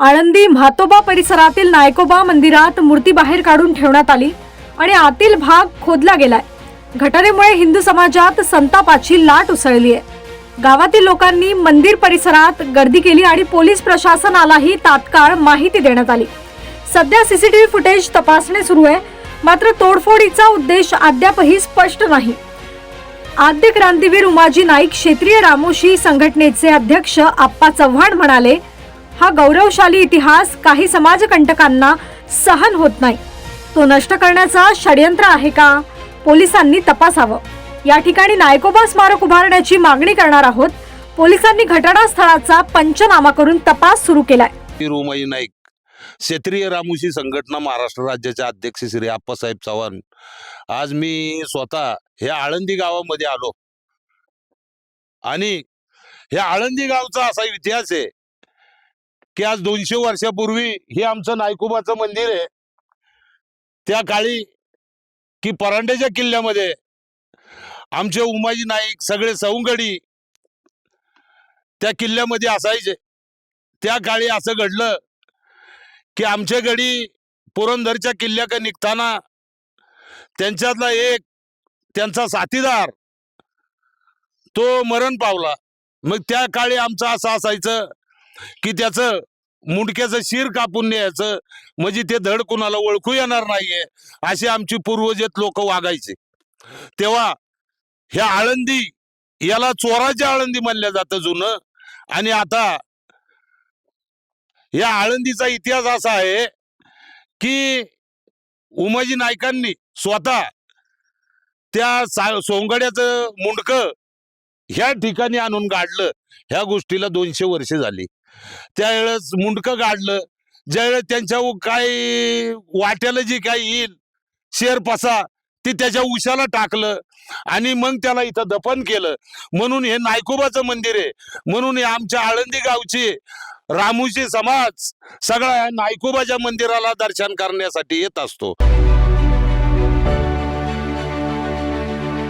आळंदी म्हातोबा परिसरातील नायकोबा मंदिरात मूर्ती बाहेर काढून ठेवण्यात आली आणि आतील भाग खोदला गेलाय. घटनेमुळे हिंदू समाजात संतापाची लाट उसळली आहे. गावातील लोकांनी मंदिर परिसरात गर्दी केली आणि पोलीस प्रशासनालाही तात्काळ माहिती देण्यात आली. सध्या सीसीटीव्ही फुटेज तपासणे सुरू आहे. मात्र तोडफोडीचा उद्देश अद्यापही स्पष्ट नाही. आद्य क्रांतीवीर उमाजी नाईक क्षेत्रीय रामोशी संघटनेचे अध्यक्ष आप्पा चव्हाण म्हणाले हा गौरवशाली इतिहास काही समाजकंटकांना सहन होत नाही. तो नष्ट करण्याचा षडयंत्र आहे का? पोलिसांनी तपासावं. या ठिकाणी नायकोबा स्मारक उभारण्याची मागणी करणार आहोत. पोलिसांनी घटनास्थळाचा पंचनामा करून तपास सुरू केलाय. रोमाई नाईक. क्षेत्रीय रामुशी संघटना महाराष्ट्र राज्याचे अध्यक्ष श्री आप्पासाहेब चव्हाण. आज मी स्वतः हे आळंदी गावामध्ये आलो. आणि हे आळंदी गावचा असा इतिहास आहे की आज दोनशे वर्षापूर्वी हे आमचं नायकुबाचं मंदिर आहे. त्या काळी की परांड्याच्या किल्ल्यामध्ये आमचे उमाजी नाईक सगळे सवंगडी त्या किल्ल्यामध्ये असायचे. त्या काळी असं घडलं की आमच्या गडी पुरंदरच्या किल्ल्याकडे निघताना त्यांच्यातला एक त्यांचा साथीदार तो मरण पावला. मग त्या काळी आमचं असं असायचं की त्याचं मुंडक्याचं शिर कापून न्यायचं म्हणजे ते धड कुणाला ओळखू येणार नाहीये असे आमची पूर्वजेत लोक वागायचे. तेव्हा ह्या आळंदी याला चोराची आळंदी म्हणल्या जातं जुनं. आणि आता या आळंदीचा इतिहास असा आहे की उमाजी नायकांनी स्वतः त्या सोंगड्याचं मुंडक ह्या ठिकाणी आणून गाडलं. ह्या गोष्टीला दोनशे वर्षे झाली. त्यावेळेस मुंडकं गाडलं. ज्यावेळेस त्यांच्या काय वाट्याला जी काही येईल शेर पसा ती त्याच्या उशाला टाकलं आणि मग त्याला इथं दफन केलं. म्हणून हे नायकोबाचं मंदिर आहे. म्हणून हे आमच्या आळंदी गावची रामूची समाज सगळ्या नायकोबाच्या मंदिराला दर्शन करण्यासाठी येत असतो.